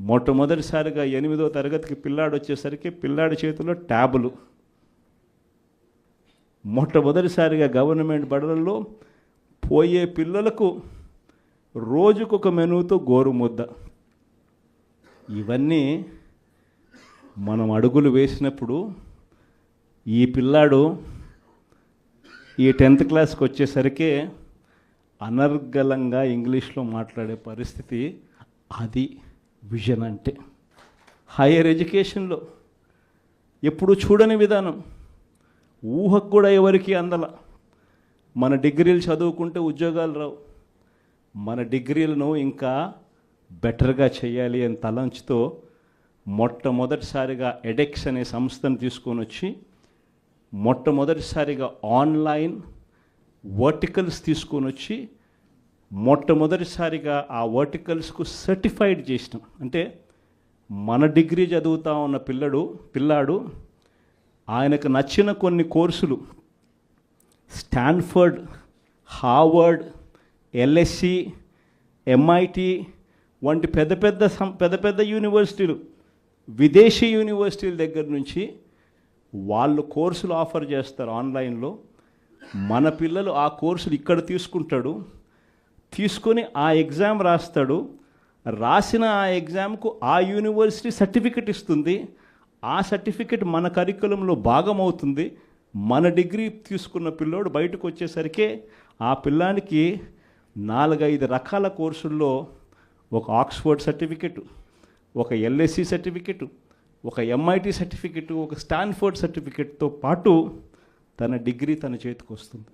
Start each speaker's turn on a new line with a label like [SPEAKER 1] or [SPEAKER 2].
[SPEAKER 1] మొట్టమొదటిసారిగా ఎనిమిదో తరగతికి పిల్లాడు వచ్చేసరికి పిల్లాడి చేతిలో ట్యాబులు. మొట్టమొదటిసారిగా గవర్నమెంట్ బడులలో పోయే పిల్లలకు రోజుకొక మెనూతో గోరుముద్ద. ఇవన్నీ మనం అడుగులు వేసినప్పుడు ఈ పిల్లాడు ఈ టెన్త్ క్లాస్కి వచ్చేసరికి అనర్గళంగా ఇంగ్లీష్లో మాట్లాడే పరిస్థితి అది. విజన్ అంటే హైయర్ ఎడ్యుకేషన్లో ఎప్పుడు చూడని విధానం. ఊహకు కూడా ఎవరికి అందల. మన డిగ్రీలు చదువుకుంటే ఉద్యోగాలు రావు. మన డిగ్రీలను ఇంకా బెటర్గా చేయాలి అని తలంచుతో మొట్టమొదటిసారిగా ఎడెక్స్ అనే సంస్థను తీసుకొని వచ్చి మొట్టమొదటిసారిగా ఆన్లైన్ వర్టికల్స్ తీసుకొని వచ్చి మొట్టమొదటిసారిగా ఆ వర్టికల్స్కు సర్టిఫైడ్ చేసినాం. అంటే మన డిగ్రీ చదువుతా ఉన్న పిల్లడు పిల్లాడు ఆయనకు నచ్చిన కొన్ని కోర్సులు. స్టాన్ఫర్డ్ హార్వర్డ్ ఎల్ఎస్సి ఎంఐటి వంటి పెద్ద పెద్ద సం పెద్ద పెద్ద యూనివర్సిటీలు. విదేశీ యూనివర్సిటీల దగ్గర నుంచి వాళ్ళు కోర్సులు ఆఫర్ చేస్తారు ఆన్లైన్లో. మన పిల్లలు ఆ కోర్సులు ఇక్కడ తీసుకుంటాడు. తీసుకొని ఆ ఎగ్జామ్ రాస్తాడు. రాసిన ఆ ఎగ్జామ్కు ఆ యూనివర్సిటీ సర్టిఫికెట్ ఇస్తుంది. ఆ సర్టిఫికెట్ మన కరికులంలో భాగం అవుతుంది మన డిగ్రీ తీసుకున్న పిల్లోడు బయటకు వచ్చేసరికి ఆ పిల్లానికి నాలుగైదు రకాల కోర్సుల్లో ఒక ఆక్స్ఫర్డ్ సర్టిఫికెట్ ఒక ఎల్ఎస్సి సర్టిఫికెట్ ఒక ఎంఐటి సర్టిఫికెట్ ఒక స్టాన్ఫోర్డ్ సర్టిఫికెట్తో పాటు తన డిగ్రీ తన చేతికి వస్తుంది